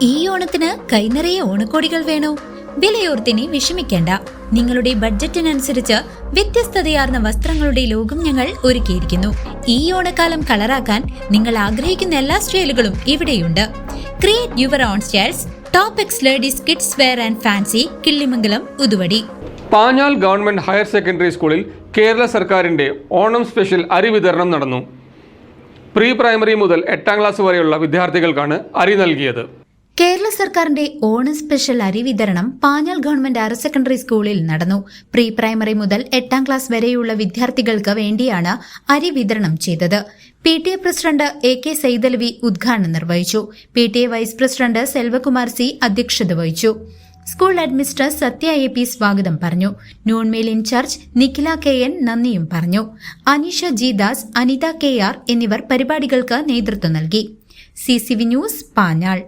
ഈ ഓണത്തിന് കൈനിറയെ ഓണക്കോടികൾ വേണോ? വിലയോർത്തിനി വിഷമിക്കേണ്ട. നിങ്ങളുടെ ബഡ്ജറ്റിനനുസരിച്ച് വ്യത്യസ്തതയാർന്ന വസ്ത്രങ്ങളുടെ ലോകം ഞങ്ങൾ ഒരുക്കിയിരിക്കുന്നു. ഈ ഓണക്കാലം കളറാക്കാൻ നിങ്ങൾ ആഗ്രഹിക്കുന്ന എല്ലാ സ്റ്റൈലുകളും ഇവിടെയുണ്ട്. Create your own styles top X ladies kids wear and fancy Killimangalam Uthuvadi. Panjal government higher secondary സ്കൂളിൽ കേരള സർക്കാരിന്റെ ഓണം സ്പെഷ്യൽ അരി വിതരണം നടന്നു. പ്രീ പ്രൈമറി മുതൽ എട്ടാം ക്ലാസ് വരെയുള്ള വിദ്യാർത്ഥികൾക്കാണ് അരി നൽകിയത്. കേരള സർക്കാരിന്റെ ഓണം സ്പെഷ്യൽ അരി വിതരണം പാഞ്ഞാൽ ഗവൺമെന്റ് ഹയർ സെക്കൻഡറി സ്കൂളിൽ നടന്നു. പ്രീ പ്രൈമറി മുതൽ എട്ടാം ക്ലാസ് വരെയുള്ള വിദ്യാർത്ഥികൾക്ക് വേണ്ടിയാണ് അരി വിതരണം ചെയ്തത്. P T A president A K Saithalavi ഉദ്ഘാടനം നിർവഹിച്ചു. P T A vice president Selvakumar C അധ്യക്ഷത വഹിച്ചു. School administer Sathya A P സ്വാഗതം പറഞ്ഞു. Noon meal incharge Nikhila K N നന്ദിയും പറഞ്ഞു. Aneesha G Das Anitha K R എന്നിവർ പരിപാടികൾക്ക് നേതൃത്വം നൽകി. C C V news Panjal.